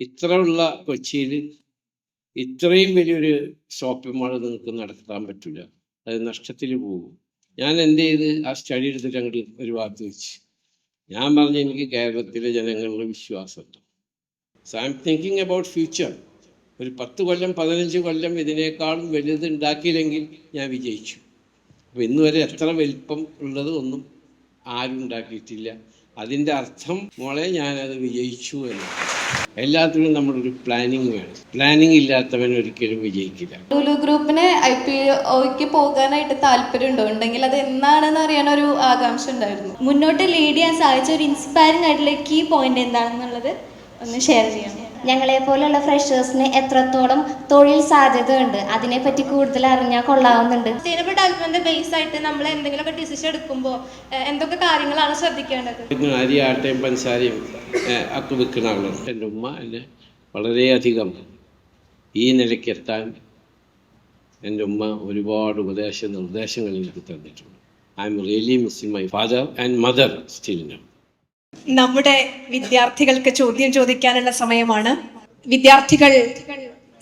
ഇത്ര ഉള്ള കൊച്ചിയിൽ ഇത്രയും വലിയൊരു ഷോപ്പിംഗ് മാൾ നിങ്ങൾക്ക് നടത്താൻ പറ്റില്ല അത് നഷ്ടത്തിൽ പോകും. ഞാൻ എന്ത് ചെയ്ത്? ആ സ്റ്റഡി എടുത്തിട്ട് അങ്ങോട്ട് ഒരു ഭാഗത്ത് വെച്ച്. ഞാൻ പറഞ്ഞു എനിക്ക് കേരളത്തിലെ ജനങ്ങളുടെ വിശ്വാസമുണ്ട്. So I'm thinking about future ഒരു പത്ത് കൊല്ലം പതിനഞ്ച് കൊല്ലം ഇതിനേക്കാളും വലുത് ഉണ്ടാക്കിയില്ലെങ്കിൽ ഞാൻ വിജയിച്ചു. അപ്പോൾ ഇന്ന് വരെ എത്ര വലിപ്പം ഉള്ളത് ഒന്നും ആരും ഉണ്ടാക്കിയിട്ടില്ല. അതിന്റെ അർത്ഥം മോളെ ഞാനത് വിജയിച്ചു എന്ന്. എല്ലാത്തിനും നമ്മളൊരു പ്ലാനിങ് വേണം. പ്ലാനിങ് ഇല്ലാത്തവൻ ഒരിക്കലും വിജയിക്കില്ല. ലുലു ഗ്രൂപ്പിന് ഐ പി ഒക്ക് പോകാനായിട്ട് താല്പര്യമുണ്ടോ? ഉണ്ടെങ്കിൽ അത് എന്നാണെന്ന് അറിയാൻ ഒരു ആകാംക്ഷ ഉണ്ടായിരുന്നു. മുന്നോട്ട് ലീഡ് ചെയ്യാൻ സാധിച്ച ഒരു ഇൻസ്പയറിംഗ് ആയിട്ടുള്ള കീ പോയിന്റ് എന്താണെന്നുള്ളത് ഒന്ന് ഷെയർ ചെയ്യാം. ഞങ്ങളെ പോലുള്ള ഫ്രഷേഴ്സിന് എത്രത്തോളം തൊഴിൽ സാധ്യതയുണ്ട്? അതിനെപ്പറ്റി കൂടുതൽ അറിഞ്ഞാൽ കൊള്ളാവുന്നുണ്ട്. സസ്റ്റൈനബിൾ ഡെവലപ്മെന്റ് ബേസ് ആയിട്ട് നമ്മൾ എന്തെങ്കിലുമൊക്കെ ഡിസിഷൻ എടുക്കുമ്പോൾ എന്തൊക്കെ കാര്യങ്ങളാണ് ശ്രദ്ധിക്കേണ്ടത്? അരി ആട്ടയും പഞ്ചസാരയും ഒക്കെ വിൽക്കുന്ന ആളാണ് എന്റെ ഉമ്മ എന്നെ വളരെയധികം ഈ നിലയ്ക്ക് എത്താൻ എന്റെ ഉമ്മ ഒരുപാട് ഉപദേശ നിർദ്ദേശങ്ങൾ എനിക്ക് തന്നിട്ടുണ്ട്. I'm really missing my father and mother still now നമ്മുടെ വിദ്യാർത്ഥികൾക്ക് ചോദ്യം ചോദിക്കാനുള്ള സമയമാണ്. വിദ്യാർത്ഥികൾ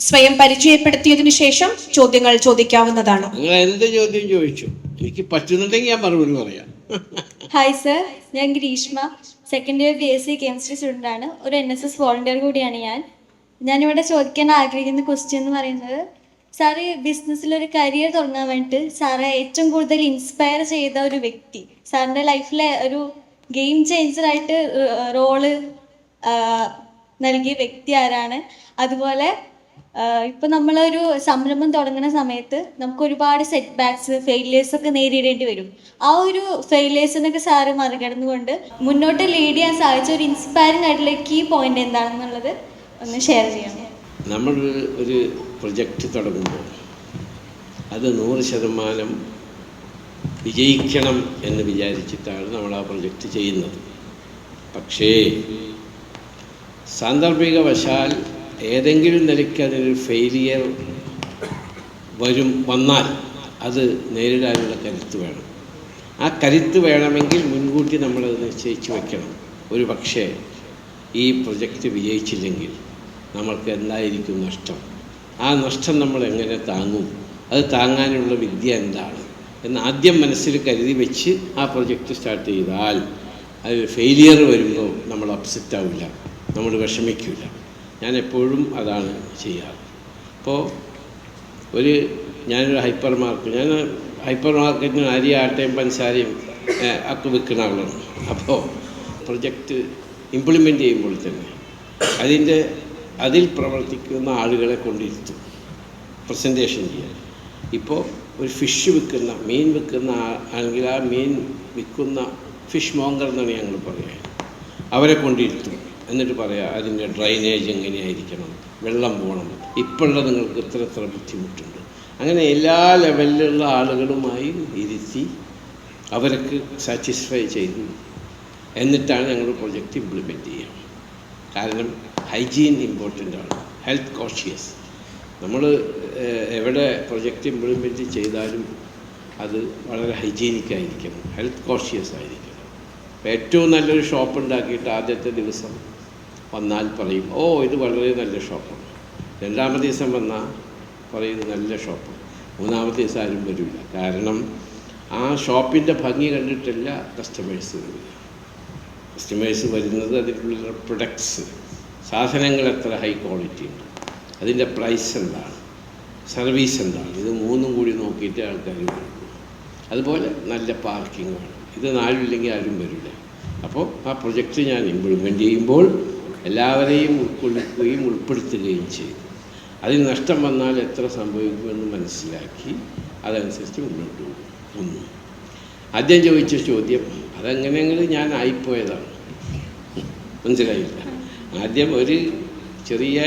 സ്വയം പരിചയപ്പെടുത്തിയതിനു ശേഷം ചോദ്യങ്ങൾ ചോദിക്കാവുന്നതാണ്. നിങ്ങൾ എന്ത് ചോദ്യം ചോദിച്ചു? എനിക്ക് പറ്റുന്നുണ്ടെങ്കിൽ ഞാൻ മറുപടി പറയാം. ഹായ് സർ ഞാൻ Grishma. Second year B S C chemistry student ആണ്. ഒരു എൻ എസ് എസ് വോളണ്ടിയർ കൂടിയാണ് ഞാൻ. ഞാനിവിടെ ചോദിക്കാൻ ആഗ്രഹിക്കുന്ന ക്വസ്റ്റ്യൻ എന്ന് പറയുന്നത് സാറ് ബിസിനസ്സിലൊരു കരിയർ തുടങ്ങാൻ വേണ്ടിയിട്ട് സാറെ ഏറ്റവും കൂടുതൽ ഇൻസ്പയർ ചെയ്ത ഒരു വ്യക്തി സാറിന്റെ ലൈഫിലെ ഒരു ഗെയിം ചേഞ്ചറായിട്ട് റോൾ നൽകിയ വ്യക്തി ആരാണ്? അതുപോലെ ഇപ്പൊ നമ്മളൊരു സംരംഭം തുടങ്ങുന്ന സമയത്ത് നമുക്ക് ഒരുപാട് സെറ്റ് ബാക്സ് ഫെയിലിയേഴ്സ് ഒക്കെ നേരിടേണ്ടി വരും. ആ ഒരു ഫെയിലിയേഴ്സിനൊക്കെ സാറ് മറികടന്നുകൊണ്ട് മുന്നോട്ട് ലീഡ് ചെയ്യാൻ സാധിച്ച ഒരു ഇൻസ്പയറിംഗ് ആയിട്ടുള്ള കീ പോയിന്റ് എന്താണെന്നുള്ളത് ഒന്ന് ഷെയർ ചെയ്യണം നമ്മൾ ഒരു പ്രൊജക്റ്റ് തുടങ്ങുമ്പോൾ അത് നൂറ് ശതമാനം വിജയിക്കണം എന്ന് വിചാരിച്ചിട്ടാണ് നമ്മൾ ആ പ്രൊജക്റ്റ് ചെയ്യുന്നത്. പക്ഷേ സാന്ദർഭികവശാൽ ഏതെങ്കിലും നിലയ്ക്ക് അതിനൊരു ഫെയിലിയർ വരും വന്നാൽ അത് നേരിടാനുള്ള കരുത്ത് വേണം. ആ കരുത്ത് വേണമെങ്കിൽ മുൻകൂട്ടി നമ്മളത് നിശ്ചയിച്ച് വെക്കണം. ഒരു പക്ഷേ ഈ പ്രൊജക്റ്റ് വിജയിച്ചില്ലെങ്കിൽ നമ്മൾക്ക് എന്തായിരിക്കും നഷ്ടം? ആ നഷ്ടം നമ്മൾ എങ്ങനെ താങ്ങും? അത് താങ്ങാനുള്ള വിദ്യ എന്താണ്? എന്ന് ആദ്യം മനസ്സിൽ കരുതി വെച്ച് ആ പ്രൊജക്റ്റ് സ്റ്റാർട്ട് ചെയ്താൽ അത് ഫെയിലിയർ വരുമ്പോൾ നമ്മൾ അപ്സെറ്റ് ആവില്ല നമ്മൾ വിഷമിക്കില്ല ഞാൻ എപ്പോഴും അതാണ് ചെയ്യാറ്. അപ്പോൾ ഒരു ഞാനൊരു ഹൈപ്പർ മാർക്കറ്റ് ഞാൻ ഹൈപ്പർ മാർക്കറ്റിന് അരി ആട്ടയും പഞ്ചസാരയും ഒക്കെ വിൽക്കുന്ന ആളാണ്. അപ്പോൾ പ്രൊജക്റ്റ് ഇംപ്ലിമെന്റ് ചെയ്യുമ്പോൾ തന്നെ അതിന്റെ അതിൽ പ്രവർത്തിക്കുന്ന ആളുകളെ കൊണ്ടിരുത്തും. പ്രസന്റേഷൻ ചെയ്യാൻ. ഇപ്പോൾ ഒരു ഫിഷ് വിൽക്കുന്ന മീൻ വിൽക്കുന്ന ആണെങ്കിൽ ആ മീൻ വിൽക്കുന്ന ഫിഷ് മോങ്കർ എന്നാണ് ഞങ്ങൾ പറയുക. അവരെ കൊണ്ടിരുത്തും എന്നിട്ട് പറയാം അതിന്റെ ഡ്രൈനേജ് എങ്ങനെയായിരിക്കണം? വെള്ളം പോകണം. ഇപ്പോഴുള്ള നിങ്ങൾക്ക് ഇത്ര ഇത്ര ബുദ്ധിമുട്ടുണ്ട്. അങ്ങനെ എല്ലാ ലെവലിലുള്ള ആളുകളുമായി ഇരുത്തി അവർക്ക് സാറ്റിസ്ഫൈ ചെയ്തു. എന്നിട്ടാണ് ഞങ്ങൾ പ്രൊജക്റ്റ് ഇംപ്ലിമെന്റ് ചെയ്യുക. കാരണം ഹൈജീൻ ഇമ്പോർട്ടന്റ് ആണ്. ഹെൽത്ത് കോഷ്യസ് നമ്മൾ എവിടെ പ്രൊജക്റ്റ് ഇംപ്ലിമെന്റ് ചെയ്താലും അത് വളരെ ഹൈജീനിക് ആയിരിക്കണം ഹെൽത്ത് കോൺഷ്യസ് ആയിരിക്കണം. ഏറ്റവും നല്ലൊരു ഷോപ്പ് ഉണ്ടാക്കിയിട്ട് ആദ്യത്തെ ദിവസം വന്നാൽ പറയും ഓ ഇത് വളരെ നല്ല ഷോപ്പാണ്. രണ്ടാമത്തെ ദിവസം വന്നാൽ പറയും നല്ല ഷോപ്പാണ്. മൂന്നാമത്തെ ദിവസം ആരും വരില്ല. കാരണം ആ ഷോപ്പിന്റെ ഭംഗി കണ്ടിട്ടില്ല കസ്റ്റമേഴ്സ് വരില്ല കസ്റ്റമേഴ്സ് വരുന്നത് അതിലുള്ള പ്രൊഡക്ട്സ് സാധനങ്ങൾ എത്ര ഹൈ ക്വാളിറ്റി ഉണ്ട്. അതിന്റെ പ്രൈസ് എന്താണ്? സർവീസ് എന്താണ്? ഇത് മൂന്നും കൂടി നോക്കിയിട്ട് ആൾക്കാർ വരുന്നു അതുപോലെ നല്ല പാർക്കിംഗ് വേണം. ഇത് നാലില്ലെങ്കിൽ ആരും വരില്ല. അപ്പോൾ ആ പ്രൊജക്റ്റ് ഞാൻ ഇംപ്ലിമെന്റ് ചെയ്യുമ്പോൾ എല്ലാവരെയും ഉൾക്കൊള്ളിക്കുകയും ഉൾപ്പെടുത്തുകയും ചെയ്തു. അതിന് നഷ്ടം വന്നാൽ എത്ര സംഭവിക്കുമെന്ന് മനസ്സിലാക്കി അതനുസരിച്ച് മുന്നോട്ട് പോകും ഒന്ന് ആദ്യം ചോദിച്ച ചോദ്യം അതെങ്ങനെയെങ്കിലും ഞാൻ ആയിപ്പോയതാണ്. മനസ്സിലായില്ല. ആദ്യം ഒരു ചെറിയ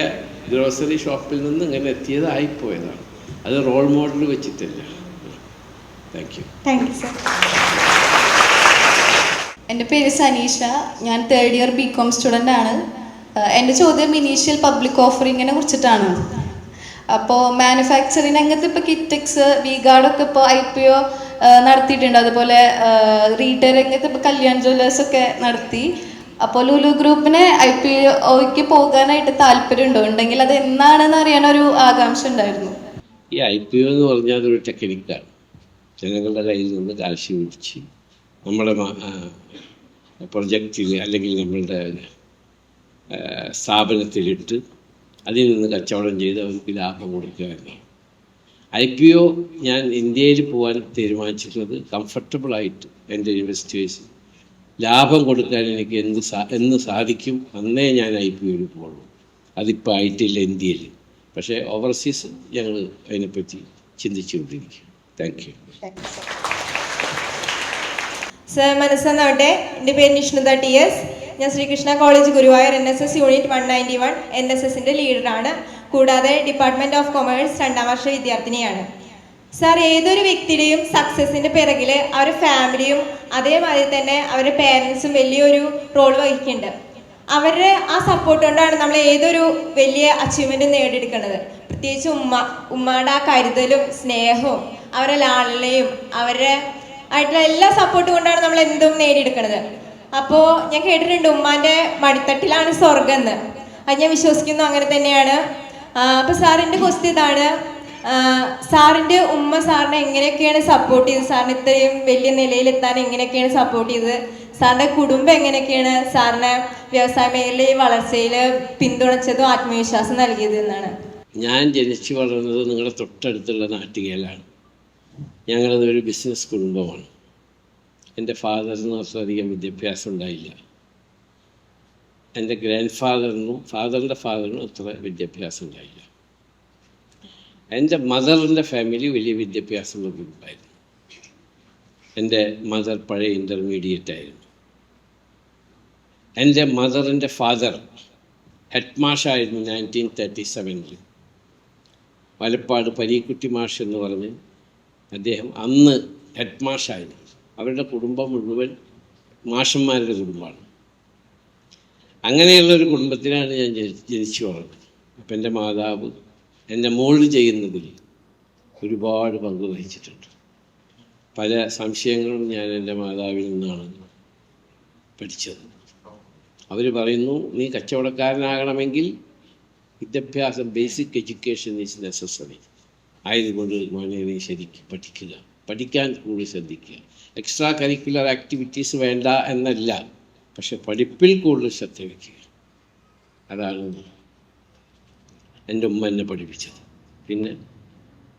ഗ്രോസറി ഷോപ്പിൽ നിന്ന് ഇങ്ങനെ എത്തിയതായിപ്പോയതാണ് അത് റോൾ മോഡൽ വെച്ചിട്ടില്ല. Thank you thank you sir എന്റെ പേര് സനീഷ. ഞാൻ third year B com student ആണ്. എന്റെ ചോദ്യം ഇനീഷ്യൽ പബ്ലിക് ഓഫറിങ്ങിനെ കുറിച്ചിട്ടാണ്. അപ്പോൾ മാനുഫാക്ചറിങ് രംഗത്ത് ഇപ്പോൾ കിറ്റക്സ് വി ഗാർഡൊക്കെ ഇപ്പോൾ ഐ പി ഒ നടത്തിയിട്ടുണ്ട്. അതുപോലെ റീറ്റെയിൽ രംഗത്ത് ഇപ്പോൾ കല്യാൺ ജ്വല്ലേഴ്സൊക്കെ നടത്തി. അപ്പോൾ ലുലു ഗ്രൂപ്പിന് ഐ പി ഒക്ക് പോകാനായിട്ട് താല്പര്യമുണ്ടോ? ഉണ്ടെങ്കിൽ അത് എന്നാണെന്ന് ഒരു ആകാംക്ഷ ഉണ്ടായിരുന്നു. ഈ ഐ പി ഒ എന്ന് പറഞ്ഞാൽ അതൊരു ടെക്നിക്കാണ്. ജനങ്ങളുടെ കയ്യിൽ നിന്ന് കാശ് പിടിച്ച് നമ്മുടെ പ്രൊജക്റ്റിൽ അല്ലെങ്കിൽ നമ്മളുടെ സ്ഥാപനത്തിലിട്ട് അതിൽ നിന്ന് കച്ചവടം ചെയ്ത് അവർക്ക് ലാഭം കൊടുക്കുക എന്നാണ് ഐ പി ഒ ഞാൻ ഇന്ത്യയിൽ പോകാൻ തീരുമാനിച്ചിട്ടുള്ളത് കംഫർട്ടബിളായിട്ട് എന്റെ ഇൻവെസ്റ്റേഴ്സ് ലാഭം കൊടുക്കാൻ എനിക്ക് എന്ത് സാ എന്ന് സാധിക്കും അന്നേ ഞാൻ ഐ പി ഒയിൽ പോകുള്ളൂ. അതിപ്പോൾ ആയിട്ടില്ല ഇന്ത്യയിൽ പക്ഷേ ഓവർസീസ് ഞങ്ങൾ അതിനെപ്പറ്റി ചിന്തിച്ചുകൊണ്ടിരിക്കും താങ്ക് യു സർ മനസ്സെന്നാവട്ടെ എന്റെ പേര് നിഷ്ണുത ടി എസ് ഞാൻ Sreekrishna college Guruvayur N S S unit one ninety one N S എസിന്റെ ലീഡറാണ് കൂടാതെ ഡിപ്പാർട്ട്മെന്റ് ഓഫ് കൊമേഴ്സ് രണ്ടാം വർഷ വിദ്യാർത്ഥിനിയാണ്. സാർ ഏതൊരു വ്യക്തിയുടെയും സക്സസിന്റെ പിറകിൽ അവരുടെ ഫാമിലിയും അതേമാതിരി തന്നെ അവരുടെ പേരൻസും വലിയൊരു റോൾ വഹിക്കുന്നുണ്ട്. അവരുടെ ആ സപ്പോർട്ട് കൊണ്ടാണ് നമ്മൾ ഏതൊരു വലിയ അച്ചീവ്മെന്റ് നേടിയെടുക്കുന്നത്. പ്രത്യേകിച്ച് ഉമ്മ ഉമ്മയുടെ ആ കരുതലും സ്നേഹവും അവരുടെ ലാളനയും അവരുടെ ആയിട്ടുള്ള എല്ലാ സപ്പോർട്ടും കൊണ്ടാണ് നമ്മൾ എന്തും നേടിയെടുക്കുന്നത്. അപ്പോൾ ഞാൻ കേട്ടിട്ടുണ്ട് ഉമ്മാന്റെ മടിത്തട്ടിലാണ് സ്വർഗം എന്ന്. അത് ഞാൻ വിശ്വസിക്കുന്നു അങ്ങനെ തന്നെയാണ്. അപ്പോൾ സാറിന്റെ ക്വസ്റ്റ്യൻ ഇതാണ്. സാറിന്റെ ഉമ്മ സാറിനെ എങ്ങനെയൊക്കെയാണ് സപ്പോർട്ട് ചെയ്തത്? സാറിന് ഇത്രയും വലിയ നിലയിലെത്താൻ എങ്ങനെയൊക്കെയാണ് സപ്പോർട്ട് ചെയ്തത്? സാറിന്റെ കുടുംബം എങ്ങനെയൊക്കെയാണ് സാറിനെ വ്യവസായ മേഖലയിൽ വളർച്ചയിൽ പിന്തുണച്ചതും ആത്മവിശ്വാസം നൽകിയത് എന്നാണ്? ഞാൻ ജനിച്ചു വളർന്നത് നിങ്ങളുടെ തൊട്ടടുത്തുള്ള നാട്ടികയിലാണ് ഞങ്ങളത് ഒരു ബിസിനസ് കുടുംബമാണ്. എന്റെ ഫാദറിന് അത്രയധികം വിദ്യാഭ്യാസം ഉണ്ടായില്ല. എന്റെ ഗ്രാൻഡ് ഫാദറിനും ഫാദറിന്റെ ഫാദറിനും അത്ര വിദ്യാഭ്യാസം ഉണ്ടായില്ല. എന്റെ മദറിന്റെ ഫാമിലി വലിയ വിദ്യാഭ്യാസമുള്ള ഗ്രൂപ്പായിരുന്നു എന്റെ മദർ പഴയ ഇന്റർമീഡിയറ്റ് ആയിരുന്നു. എന്റെ മദറിന്റെ ഫാദർ ഹെഡ് മാഷായിരുന്നു നയന്റീൻ തേർട്ടി സെവനിൽ വലപ്പാട് പരീക്കുട്ടി മാഷ് എന്ന് പറഞ്ഞ് അദ്ദേഹം അന്ന് ഹെഡ് മാഷായിരുന്നു അവരുടെ കുടുംബം മുഴുവൻ മാഷന്മാരുടെ കുടുംബമാണ്. അങ്ങനെയുള്ള ഒരു കുടുംബത്തിലാണ് ഞാൻ ജനിച്ചു വളർന്നത്. അപ്പം എന്റെ മാതാവ് എന്റെ മോൾഡ് ചെയ്യുന്നതിൽ ഒരുപാട് പങ്ക് വഹിച്ചിട്ടുണ്ട്. പല സംശയങ്ങളും ഞാൻ എന്റെ മാതാവിൽ നിന്നാണ് പഠിച്ചത്. അവർ പറയുന്നു നീ കച്ചവടക്കാരനാകണമെങ്കിൽ വിദ്യാഭ്യാസം ബേസിക് എഡ്യൂക്കേഷൻ ഈസ് നെസസറി ആയതുകൊണ്ട് മോനെ നീ ശരിക്കും പഠിക്കുക. പഠിക്കാൻ കൂടി ശ്രദ്ധിക്കുക. എക്സ്ട്രാ കരിക്കുലർ ആക്ടിവിറ്റീസ് വേണ്ട എന്നല്ല പക്ഷെ പഠിപ്പിൽ കൂടുതൽ ശ്രദ്ധ വയ്ക്കുക അതാണ് എന്റെ ഉമ്മ എന്നെ പഠിപ്പിച്ചത്. പിന്നെ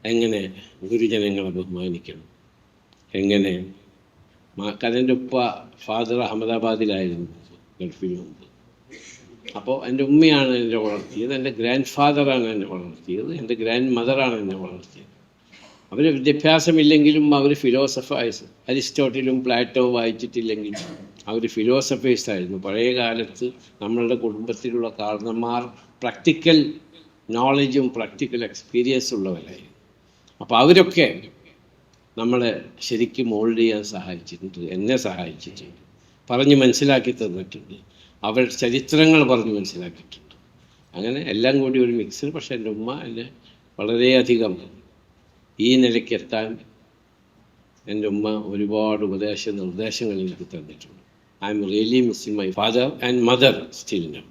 എങ്ങനെ ഗുരുജനങ്ങളെ ബഹുമാനിക്കണം? എങ്ങനെ മാക്കാനെന്റെ ഉപ്പ ഫാദർ അഹമ്മദാബാദിലായിരുന്നു ഗൾഫിന് മുമ്പ്. അപ്പോൾ എന്റെ ഉമ്മയാണ് എന്നെ വളർത്തിയത് എന്റെ ഗ്രാൻഡ് ഫാദറാണ് എന്നെ വളർത്തിയത് എന്റെ ഗ്രാൻഡ് മദറാണ് എന്നെ വളർത്തിയത്. അവർ വിദ്യാഭ്യാസമില്ലെങ്കിലും അവർ ഫിലോസഫേഴ്സ് അരിസ്റ്റോട്ടിലും പ്ലാറ്റോ വായിച്ചിട്ടില്ലെങ്കിലും അവർ ഫിലോസഫേഴ്സ് ആയിരുന്നു പഴയ കാലത്ത് നമ്മളുടെ കുടുംബത്തിലുള്ള കാരണന്മാർ പ്രാക്ടിക്കൽ നോളജും പ്രാക്ടിക്കൽ എക്സ്പീരിയൻസ് ഉള്ളവരായിരുന്നു അപ്പോൾ അവരൊക്കെ നമ്മളെ ശരിക്കും മോൾഡ് ചെയ്യാൻ സഹായിച്ചിട്ടുണ്ട് എന്നെ സഹായിച്ചിട്ടുണ്ട്. പറഞ്ഞ് മനസ്സിലാക്കി തന്നിട്ടുണ്ട്. അവൾ ചരിത്രങ്ങൾ പറഞ്ഞ് മനസ്സിലാക്കിയിട്ടുണ്ട്. അങ്ങനെ എല്ലാം കൂടി ഒരു മിക്സിൽ പക്ഷേ എന്റെ ഉമ്മ എന്നെ വളരെയധികം ഈ നിലയ്ക്കെത്താൻ എന്റെ ഉമ്മ ഒരുപാട് ഉപദേശ നിർദ്ദേശങ്ങൾ എനിക്ക് തന്നിട്ടുണ്ട്. I'm really missing my father and mother still now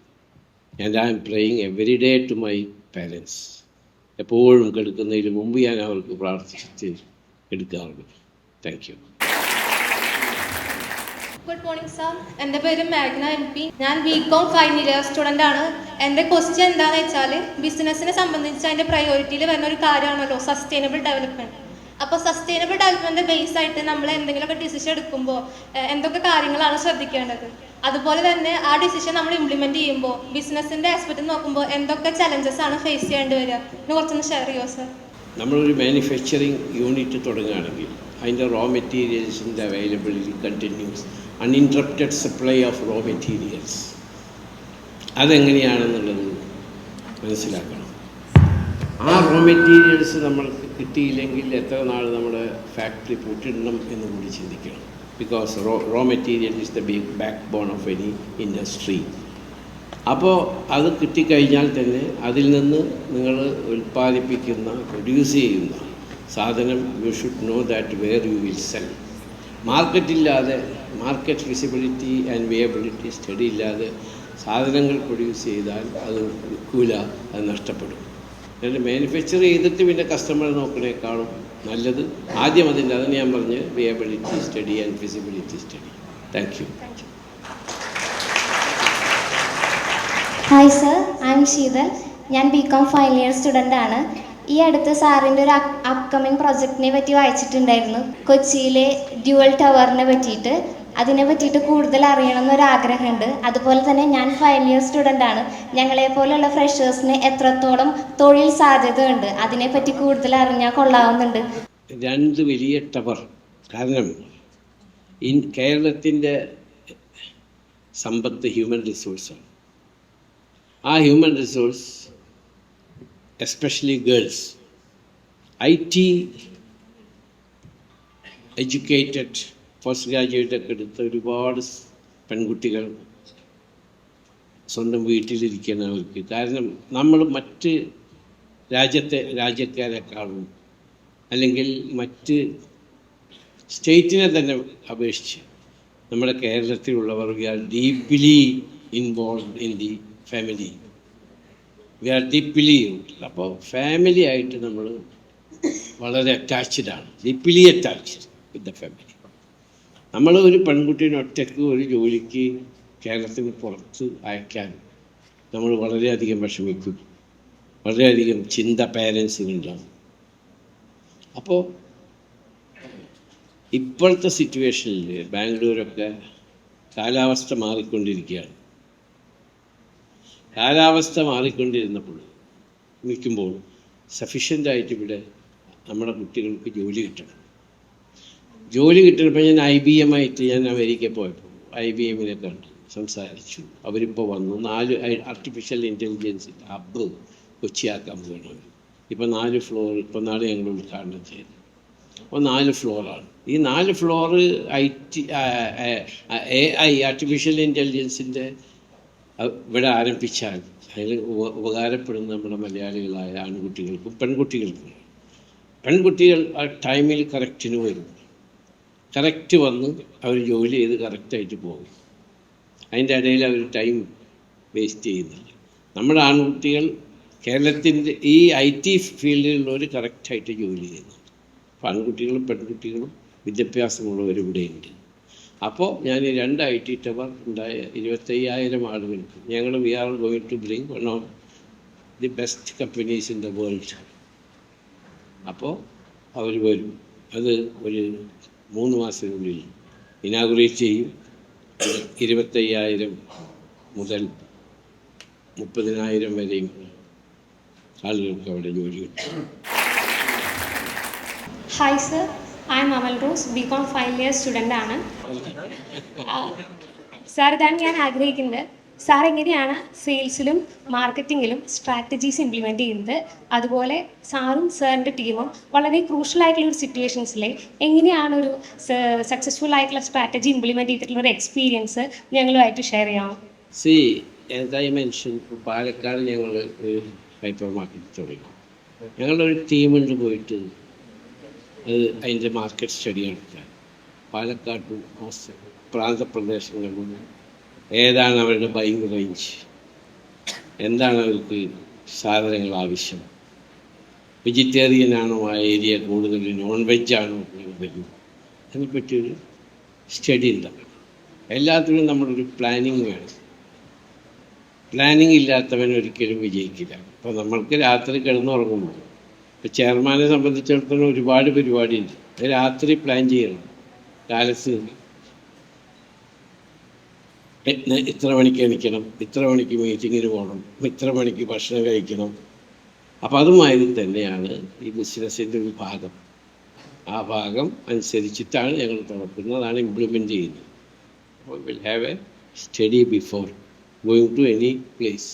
and I'm praying every day to my parents എപ്പോഴും കെടുക്കുന്നതിന് മുമ്പ് ഞാൻ അവർക്ക് പ്രാർത്ഥിച്ചിട്ട് എടുക്കാറുണ്ട്. Thank you good morning sir എന്റെ പേര് മാഗ്ന എൻ പി. ഞാൻ B com final year student ആണ്. എന്റെ ക്വസ്റ്റ്യൻ എന്താണെന്ന് വെച്ചാൽ ബിസിനസ്സിനെ സംബന്ധിച്ച് അതിന്റെ പ്രയോറിറ്റിയിൽ വരുന്ന ഒരു കാര്യമാണല്ലോ സസ്റ്റൈനബിൾ ഡെവലപ്മെന്റ് അപ്പോൾ സസ്റ്റൈനബിൾ ഡെവലപ്മെന്റ് ബേസ് ആയിട്ട് നമ്മൾ എന്തെങ്കിലുമൊക്കെ ഡിസിഷൻ എടുക്കുമ്പോൾ എന്തൊക്കെ കാര്യങ്ങളാണ് ശ്രദ്ധിക്കേണ്ടത്? അതുപോലെ തന്നെ ആ ഡിസിഷൻ നമ്മൾ ഇംപ്ലിമെന്റ് ചെയ്യുമ്പോൾ ബിസിനസിന്റെ ആസ്പെക്ട് നോക്കുമ്പോൾ എന്തൊക്കെ ചലഞ്ചസ് ആണ് ഫേസ് ചെയ്യേണ്ടി വരിക? എന്ന് കുറച്ചൊന്ന് ഷെയർ ചെയ്യുമോ സർ നമ്മളൊരു മാനുഫാക്ചറിങ് യൂണിറ്റ് തുടങ്ങുകയാണെങ്കിൽ അതിന്റെ raw മെറ്റീരിയൽസിന്റെ availability continuous uninterrupted supply of raw materials അതെങ്ങനെയാണെന്നുള്ളത് മനസ്സിലാക്കണം. ആ റോ മെറ്റീരിയൽസ് നമ്മൾക്ക് കിട്ടിയില്ലെങ്കിൽ എത്ര നാൾ നമ്മുടെ ഫാക്ടറി പൂട്ടിടണം എന്ന് കൂടി ചിന്തിക്കണം. Because raw raw material is the big backbone of any industry അപ്പോൾ അത് കിട്ടിക്കഴിഞ്ഞാൽ തന്നെ അതിൽ നിന്ന് നിങ്ങൾ ഉൽപ്പാദിപ്പിക്കുന്ന പ്രൊഡ്യൂസ് ചെയ്യുന്ന സാധനം you should know that where you will sell മാർക്കറ്റില്ലാതെ market visibility and viability study ഇല്ലാതെ സാധനങ്ങൾ പ്രൊഡ്യൂസ് ചെയ്താൽ അത് വിൽക്കൂല അത് നഷ്ടപ്പെടും. എന്നിട്ട് മാനുഫാക്ചർ ചെയ്തിട്ട് പിന്നെ കസ്റ്റമർ നോക്കണേക്കാളും നല്ലത്. ആദ്യം അതിന്റെ അതാണ് ഞാൻ പറഞ്ഞ് viability study and feasibility study thank you hi sir I'm Sheethal ഞാൻ B com final year student ആണ്. ഈ അടുത്ത് സാറിന്റെ ഒരു അപ്കമിങ് പ്രൊജക്റ്റിനെ പറ്റി വായിച്ചിട്ടുണ്ടായിരുന്നു. കൊച്ചിയിലെ ഡ്യുവൽ ടവറിനെ പറ്റിയിട്ട്. അതിനെ പറ്റിയിട്ട് കൂടുതൽ അറിയണം എന്നൊരു ആഗ്രഹമുണ്ട് അതുപോലെ തന്നെ ഞാൻ ഫൈനൽ ഇയർ സ്റ്റുഡന്റ് ആണ്. ഞങ്ങളെ പോലെയുള്ള ഫ്രഷേഴ്സിന് എത്രത്തോളം തൊഴിൽ സാധ്യതയുണ്ട് അതിനെപ്പറ്റി കൂടുതൽ അറിഞ്ഞാൽ കൊള്ളാവുന്നുണ്ട്. രണ്ട് വലിയ ടവർ കാരണം ഇൻ കേരളത്തിന്റെ സമ്പത്ത് ഹ്യൂമൻ റിസോഴ്സാണ് ആ human resource especially girls I T educated post graduate ഒക്കെ എടുത്ത ഒരുപാട് പെൺകുട്ടികൾ സ്വന്തം വീട്ടിലിരിക്കുന്നവർക്ക് കാരണം നമ്മൾ മറ്റ് രാജ്യത്തെ രാജ്യക്കാരെക്കാളും അല്ലെങ്കിൽ മറ്റ് സ്റ്റേറ്റിനെ തന്നെ അപേക്ഷിച്ച് നമ്മുടെ കേരളത്തിലുള്ളവർ we are deeply involve in the family we are deeply അപ്പോൾ ഫാമിലി ആയിട്ട് നമ്മൾ വളരെ അറ്റാച്ച്ഡ് ആണ്. Deeply attached with the family നമ്മൾ ഒരു പെൺകുട്ടീനെ ഒറ്റയ്ക്ക് ഒരു ജോലിക്ക് കേരളത്തിന് പുറത്ത് അയക്കാൻ നമ്മൾ വളരെയധികം വിഷമിക്കും. വളരെയധികം ചിന്ത പാരൻസിനുണ്ടാവും അപ്പോൾ ഇപ്പോഴത്തെ സിറ്റുവേഷനിൽ ബാംഗ്ലൂരൊക്കെ കാലാവസ്ഥ മാറിക്കൊണ്ടിരിക്കുകയാണ്. കാലാവസ്ഥ മാറിക്കൊണ്ടിരുന്നപ്പോൾ നിൽക്കുമ്പോൾ സഫീഷ്യന്റായിട്ട് ഇവിടെ നമ്മുടെ കുട്ടികൾക്ക് ജോലി കിട്ടണം. ജോലി കിട്ടിയപ്പോൾ ഞാൻ ഐ ബി എം ആയിട്ട് ഞാൻ അമേരിക്കയിൽ പോയപ്പോൾ ഐ ബി എമ്മിനെ കണ്ടു സംസാരിച്ചു. അവരിപ്പോൾ വന്നു. നാല് ആർട്ടിഫിഷ്യൽ ഇന്റലിജൻസിന്റെ ഹബ്ബ് കൊച്ചിയാക്കാൻ പോകണം ഇപ്പോൾ നാല് ഫ്ലോർ ഇപ്പോൾ നാളെ ഞങ്ങൾ ഉദ്ഘാടനം ചെയ്തു. അപ്പോൾ നാല് ഫ്ലോറാണ് ഈ നാല് floor I T A I artificial ഇന്റലിജൻസിന്റെ ഇവിടെ ആരംഭിച്ചാൽ അതിൽ ഉപ- ഉപകാരപ്പെടുന്ന നമ്മുടെ മലയാളികളായ ആൺകുട്ടികൾക്കും പെൺകുട്ടികൾക്കും. പെൺകുട്ടികൾ ആ ടൈമിൽ കറക്റ്റിന് വരും. കറക്റ്റ് വന്ന് അവർ ജോലി ചെയ്ത് കറക്റ്റായിട്ട് പോകും. അതിന്റെ ഇടയിൽ അവർ ടൈം വേസ്റ്റ് ചെയ്യുന്നില്ല. നമ്മുടെ ആൺകുട്ടികൾ കേരളത്തിന്റെ ഈ ഐ ടി ഫീൽഡിലുള്ളവർ കറക്റ്റായിട്ട് ജോലി ചെയ്യുന്നു അപ്പോൾ ആൺകുട്ടികളും പെൺകുട്ടികളും വിദ്യാഭ്യാസമുള്ളവർ ഇവിടെയുണ്ട്. അപ്പോൾ ഞാൻ രണ്ട് ഐ ടി ടവർ ഉണ്ടായ ഇരുപത്തയ്യായിരം ആളുകൾക്ക് ഞങ്ങൾ we are going to bring one of the best companies in the world. അപ്പോൾ അവർ വരും. അത് ഒരു മൂന്ന് മാസത്തിനുള്ളിൽ ഇനാഗുറേറ്റ് ചെയ്യും. ഇരുപത്തയ്യായിരം മുതൽ മുപ്പതിനായിരം വരെയും ആളുകൾക്ക് അവിടെ ജോലി കിട്ടും. Hi sir I'm Amal Rose B com final year student ആണ് സാർ ഇതാണ് ഞാൻ ആഗ്രഹിക്കുന്നത്. സാർ എങ്ങനെയാണ് സെയിൽസിലും മാർക്കറ്റിങ്ങിലും സ്ട്രാറ്റജീസ് ഇംപ്ലിമെന്റ് ചെയ്യുന്നത്? അതുപോലെ സാറും സാറിന്റെ ടീമും വളരെ ക്രൂഷ്യൽ ആയിട്ടുള്ള ഒരു സിറ്റുവേഷൻസിലെ എങ്ങനെയാണ് ഒരു സക്സസ്ഫുൾ ആയിട്ടുള്ള സ്ട്രാറ്റജി ഇംപ്ലിമെന്റ് ചെയ്തിട്ടുള്ള ഒരു എക്സ്പീരിയൻസ് ഞങ്ങളുമായിട്ട് ഷെയർ ചെയ്യാം C S I mention Palakkad ഞങ്ങൾ ഹൈപ്പർ മാർക്കറ്റ് തുടങ്ങി. ഞങ്ങളുടെ ഒരു ടീമുണ്ട് പോയിട്ട് അത് അതിന്റെ മാർക്കറ്റ് സ്റ്റഡി നടത്താൻ. പാലക്കാട്ടും പ്രാന്തപ്രദേശങ്ങളിലും ഏതാണ് അവരുടെ ബൈങ് റേഞ്ച് എന്താണ് അവർക്ക് സാധനങ്ങൾ ആവശ്യം? വെജിറ്റേറിയൻ ആണോ ആ ഏരിയ കൂടുതൽ നോൺ വെജ് ആണോ കൂടുതൽ അതിനെപ്പറ്റിയൊരു സ്റ്റഡി ഉണ്ടാക്കണം എല്ലാത്തിനും നമ്മളൊരു പ്ലാനിങ് വേണം. പ്ലാനിങ് ഇല്ലാത്തവൻ ഒരിക്കലും വിജയിക്കില്ല. അപ്പോൾ നമ്മൾക്ക് രാത്രി കിടന്നുറങ്ങുമ്പോൾ ഇപ്പോൾ ചെയർമാനെ സംബന്ധിച്ചിടത്തോളം ഒരുപാട് പരിപാടിയുണ്ട്. രാത്രി പ്ലാൻ ചെയ്യണം. കാലത്ത് ഇത്ര മണിക്ക് എണിക്കണം ഇത്ര മണിക്ക് മീറ്റിങ്ങിന് പോകണം ഇത്ര മണിക്ക് ഭക്ഷണം കഴിക്കണം. അപ്പം അതുമായി തന്നെയാണ് ഈ ബിസിനസ്സിന്റെ ഒരു ഭാഗം. ആ ഭാഗം അനുസരിച്ചിട്ടാണ് ഞങ്ങൾ തുറക്കുന്നത് അതാണ് ഇംപ്ലിമെന്റ് ചെയ്യുന്നത്. അപ്പോൾ will have a study before going to any place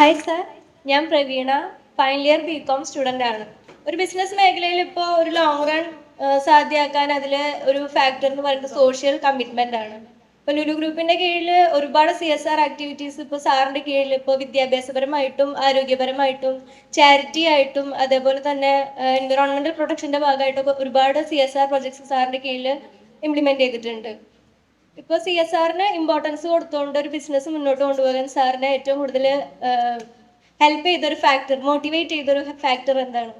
hi sir ഞാൻ Praveena final year B com student ആണ്. ഒരു ബിസിനസ് മേഖലയിൽ ഇപ്പോൾ ഒരു ലോങ് റൺ സാധ്യമാക്കാൻ അതിൽ ഒരു ഫാക്ടർ എന്ന് പറയുന്നത് സോഷ്യൽ കമ്മിറ്റ്മെന്റ് ആണ്. ഇപ്പോൾ ലുലു ഗ്രൂപ്പിന്റെ കീഴിൽ ഒരുപാട് സി എസ് ആർ ആക്ടിവിറ്റീസ് ഇപ്പോൾ സാറിന്റെ കീഴിൽ ഇപ്പോൾ വിദ്യാഭ്യാസപരമായിട്ടും ആരോഗ്യപരമായിട്ടും ചാരിറ്റി ആയിട്ടും അതേപോലെ തന്നെ എൻവിറോൺമെന്റൽ പ്രൊട്ടക്ഷന്റെ ഭാഗമായിട്ടൊക്കെ ഒരുപാട് സി എസ് ആർ പ്രൊജക്ട്സ് സാറിന്റെ കീഴിൽ ഇംപ്ലിമെന്റ് ചെയ്തിട്ടുണ്ട്. ഇപ്പോൾ സി എസ് ആറിന് ഇമ്പോർട്ടൻസ് കൊടുത്തുകൊണ്ട് ഒരു ബിസിനസ് മുന്നോട്ട് കൊണ്ടുപോകാൻ സാറിന് ഏറ്റവും കൂടുതൽ ഹെൽപ്പ് ചെയ്തൊരു ഫാക്ടർ മോട്ടിവേറ്റ് ചെയ്തൊരു ഫാക്ടർ എന്താണ്?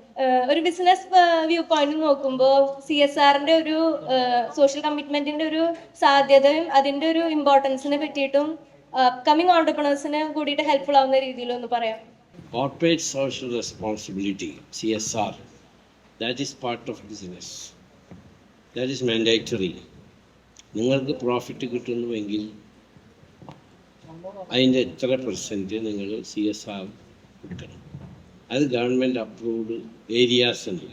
ഒരു ബിസിനസ് വ്യൂ പോയിന്റ് നോക്കുമ്പോൾ സി എസ് ആറിന്റെ ഒരു സോഷ്യൽ കമ്മിറ്റ്മെന്റിന്റെ ഒരു സാധ്യതയും അതിന്റെ ഒരു ഇമ്പോർട്ടൻസിനെ പറ്റിയിട്ടും കമ്മിങ് ഓണ്ടർപ്രണേഴ്സിന് കൂടിയിട്ട് ഹെൽപ്ഫുൾ ആവുന്ന രീതിയിലൊന്ന് പറയാം. Corporate social responsibility C S R that is part of business that is mandatory നിങ്ങൾക്ക് പ്രോഫിറ്റ് കിട്ടുന്നുവെങ്കിൽ അതിന്റെ എത്ര പെർസെന്റ് നിങ്ങൾ സി എസ് ആർ കൊടുക്കണം. അത് ഗവൺമെന്റ് അപ്രൂവ്ഡ് ഏരിയാസ് ഉണ്ട്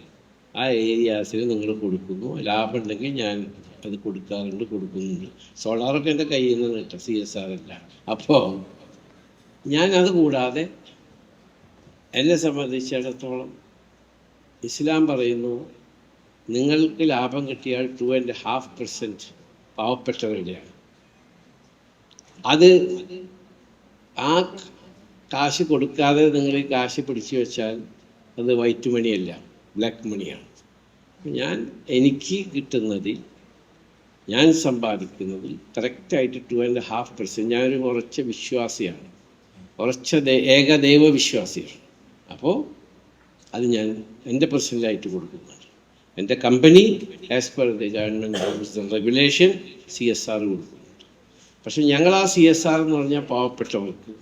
ആ ഏരിയാസിൽ നിങ്ങൾ കൊടുക്കുന്നു. ലാഭം ഉണ്ടെങ്കിൽ ഞാൻ അത് കൊടുക്കാറുണ്ട് കൊടുക്കുന്നുണ്ട്. സോളാറൊക്കെ എന്റെ കയ്യിൽ നിന്ന് കിട്ടും സി എസ് ആർ അല്ല. അപ്പോൾ ഞാൻ അത് കൂടാതെ എന്നെ സംബന്ധിച്ചിടത്തോളം ഇസ്ലാം പറയുന്നു നിങ്ങൾക്ക് ലാഭം കിട്ടിയാൽ ടു ആൻഡ് ഹാഫ് പെർസെന്റ് പാവപ്പെട്ടവരുടെയാണ്. അത് ആ കാശ് കൊടുക്കാതെ നിങ്ങൾ ഈ കാശ് പിടിച്ചു വെച്ചാൽ അത് വൈറ്റ് മണിയല്ല ബ്ലാക്ക് മണിയാണ്. ഞാൻ എനിക്ക് കിട്ടുന്നതിൽ ഞാൻ സമ്പാദിക്കുന്നതിൽ കറക്റ്റായിട്ട് ടു ആൻഡ് ഹാഫ് പെർസെന്റ് ഞാനൊരു ഉറച്ച വിശ്വാസിയാണ്. ഉറച്ച ഏകദൈവ വിശ്വാസിയാണ്. അപ്പോൾ അത് ഞാൻ എന്റെ പെർസെന്റായിട്ട് കൊടുക്കുന്നുണ്ട്. എന്റെ company as per the government rules and regulation C S R കൊടുക്കുന്നുണ്ട്. പക്ഷെ ഞങ്ങൾ ആ സി എസ് ആർ എന്ന് പറഞ്ഞാൽ പാവപ്പെട്ടവർക്ക്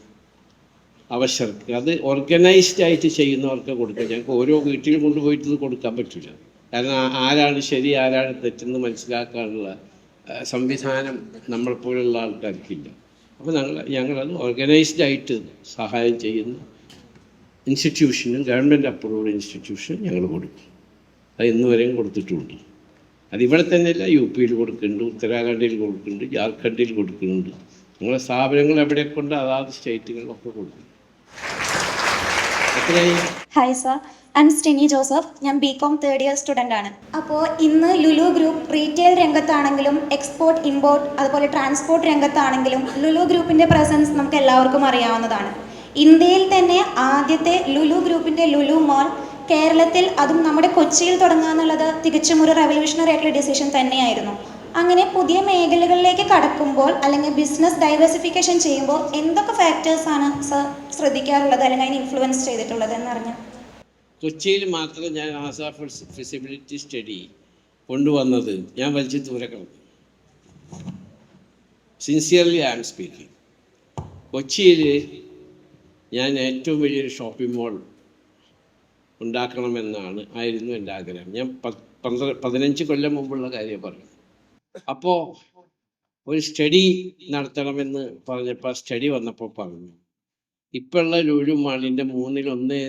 അവശർക്ക്. അത് ഓർഗനൈസ്ഡ് ആയിട്ട് ചെയ്യുന്നവർക്ക് കൊടുക്കാം. ഞങ്ങൾക്ക് ഓരോ വീട്ടിൽ കൊണ്ടുപോയിട്ട് കൊടുക്കാൻ പറ്റില്ല. കാരണം ആരാണ് ശരി ആരാണ് തെറ്റെന്ന് മനസ്സിലാക്കാനുള്ള സംവിധാനം നമ്മളെപ്പോലുള്ള ആൾക്കാർക്കില്ല. അപ്പോൾ ഞങ്ങൾ ഞങ്ങളത് ഓർഗനൈസ്ഡ് ആയിട്ട് സഹായം ചെയ്യുന്ന. ഇൻസ്റ്റിറ്റ്യൂഷനും ഗവൺമെന്റ് അപ്രൂവ്ഡ് ഇൻസ്റ്റിറ്റ്യൂഷൻ ഞങ്ങൾ കൊടുക്കും. അത് ഇന്ന് വരെയും കൊടുത്തിട്ടുണ്ട്. അതിവിടെ തന്നെയല്ല യു പിയിൽ കൊടുക്കുന്നുണ്ട് ഉത്തരാഖണ്ഡിൽ കൊടുക്കുന്നുണ്ട് ജാർഖണ്ഡിൽ കൊടുക്കുന്നുണ്ട്. ഞങ്ങളെ സ്ഥാപനങ്ങൾ എവിടെ കൊണ്ട് അതാത് സ്റ്റേറ്റുകളിലൊക്കെ കൊടുക്കും. Hi sir I Stini Joseph ഞാൻ B com third year student ആണ്. അപ്പോൾ ഇന്ന് ലുലു ഗ്രൂപ്പ് റീറ്റെയിൽ രംഗത്താണെങ്കിലും എക്സ്പോർട്ട് ഇമ്പോർട്ട് അതുപോലെ ട്രാൻസ്പോർട്ട് രംഗത്താണെങ്കിലും ലുലു ഗ്രൂപ്പിന്റെ പ്രസൻസ് നമുക്ക് എല്ലാവർക്കും അറിയാവുന്നതാണ്. ഇന്ത്യയിൽ തന്നെ ആദ്യത്തെ ലുലു ഗ്രൂപ്പിന്റെ ലുലു മോൾ കേരളത്തിൽ അതും നമ്മുടെ കൊച്ചിയിൽ തുടങ്ങുക എന്നുള്ളത് തികച്ചും ഒരു റെവല്യൂഷണറി ആയിട്ടുള്ള ഡിസിഷൻ തന്നെയായിരുന്നു. അങ്ങനെ പുതിയ മേഖലകളിലേക്ക് കടക്കുമ്പോൾ അല്ലെങ്കിൽ ബിസിനസ് ഡൈവേഴ്സിഫിക്കേഷൻ ചെയ്യുമ്പോൾ എന്തൊക്കെ ഫാക്ടേഴ്സാണ് സർ ശ്രദ്ധിക്കാറുള്ളത് അല്ലെങ്കിൽ അതിന് ഇൻഫ്ലുവൻസ് ചെയ്തിട്ടുള്ളത് എന്നറിഞ്ഞാൽ കൊച്ചിയിൽ മാത്രം ഞാൻ ആസാ ഫിസിബിലിറ്റി സ്റ്റഡി കൊണ്ടുവന്നത് ഞാൻ വലിച്ചു ദൂരെ സിൻസിയർലി ഐ ആം സ്പീക്കിംഗ് കൊച്ചിയിൽ ഞാൻ ഏറ്റവും വലിയൊരു ഷോപ്പിംഗ് മോൾ ഉണ്ടാക്കണമെന്നാണ് ആയിരുന്നു എന്റെ ആഗ്രഹം. ഞാൻ പ- പന്ത്ര പതിനഞ്ച് കൊല്ലം മുമ്പുള്ള കാര്യം പറഞ്ഞു. അപ്പോൾ ഒരു സ്റ്റഡി നടത്തണമെന്ന് പറഞ്ഞപ്പോൾ സ്റ്റഡി വന്നപ്പോൾ പറഞ്ഞു ഇപ്പോഴുള്ള ലുലു മാളിന്റെ മൂന്നിലൊന്നേ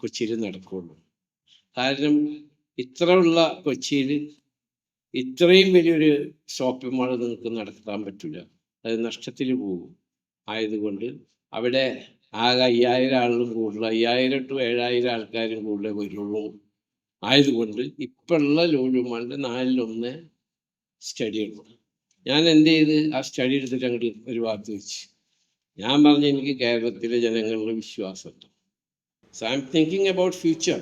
കൊച്ചിയിൽ നടക്കുള്ളൂ. കാരണം ഇത്ര ഉള്ള കൊച്ചിയിൽ ഇത്രയും വലിയൊരു ഷോപ്പിംഗ് മാൾ നിങ്ങൾക്ക് നടത്താൻ പറ്റില്ല അത് നഷ്ടത്തിൽ പോകും. ആയതുകൊണ്ട് അവിടെ ആകെ അയ്യായിരം ആളും കൂടുതൽ അയ്യായിരം ടു ഏഴായിരം ആൾക്കാരും കൂടുതൽ വരുള്ളൂ. ആയതുകൊണ്ട് ഇപ്പോഴുള്ള ലുലു മാളിന്റെ നാലിലൊന്ന് സ്റ്റഡി ഉള്ളൂ ഞാൻ എന്ത് ചെയ്ത്? ആ സ്റ്റഡി എടുത്തിട്ട് അങ്ങോട്ട് ഒരു ഭാഗത്ത് വെച്ച്. ഞാൻ പറഞ്ഞു എനിക്ക് കേരളത്തിലെ ജനങ്ങളുടെ വിശ്വാസമുണ്ട്. So I'm thinking about future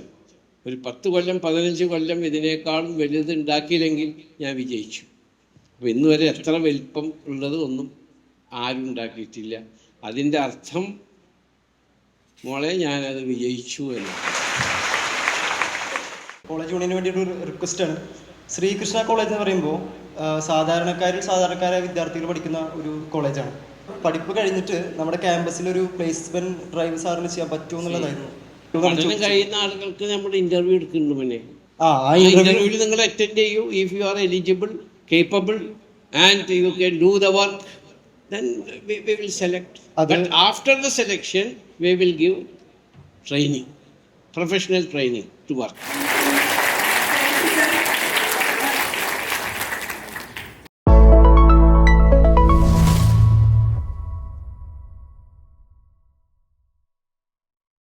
ഒരു പത്ത് കൊല്ലം പതിനഞ്ച് കൊല്ലം ഇതിനേക്കാളും വലുത് ഉണ്ടാക്കിയില്ലെങ്കിൽ ഞാൻ വിജയിച്ചു. അപ്പോൾ ഇന്ന് വരെ എത്ര വലിപ്പം ഉള്ളത് ഒന്നും ആരും ഉണ്ടാക്കിയിട്ടില്ല. അതിന്റെ അർത്ഥം മോളെ ഞാനത് വിജയിച്ചു എന്ന്. കോളേജ് യൂണിയന് വേണ്ടിയിട്ട് ഒരു റിക്വസ്റ്റ് ആണ്. ശ്രീകൃഷ്ണ കോളേജ് എന്ന് പറയുമ്പോൾ സാധാരണക്കാരിൽ സാധാരണക്കാരായ വിദ്യാർത്ഥികൾ പഠിക്കുന്ന ഒരു കോളേജാണ്. പഠിപ്പ് കഴിഞ്ഞിട്ട് നമ്മുടെ ക്യാമ്പസിൽ ഒരു പ്ലേസ്മെന്റ് ഡ്രൈവ് സാറിന് ചെയ്യാൻ പറ്റുമോ എന്നുള്ളതായിരുന്നു. പഠനം കഴിയുന്ന ആളുകൾക്ക് നമ്മൾ ഇന്റർവ്യൂ എടുക്കുന്നുണ്ട് മുന്നേ ആ ഇന്റർവ്യൂവിൽ നിങ്ങൾ അറ്റൻഡ് ചെയ്യൂ. If you are eligible capable and you can do the work then we, we will select. But But after the selection, we will give training, professional training to work.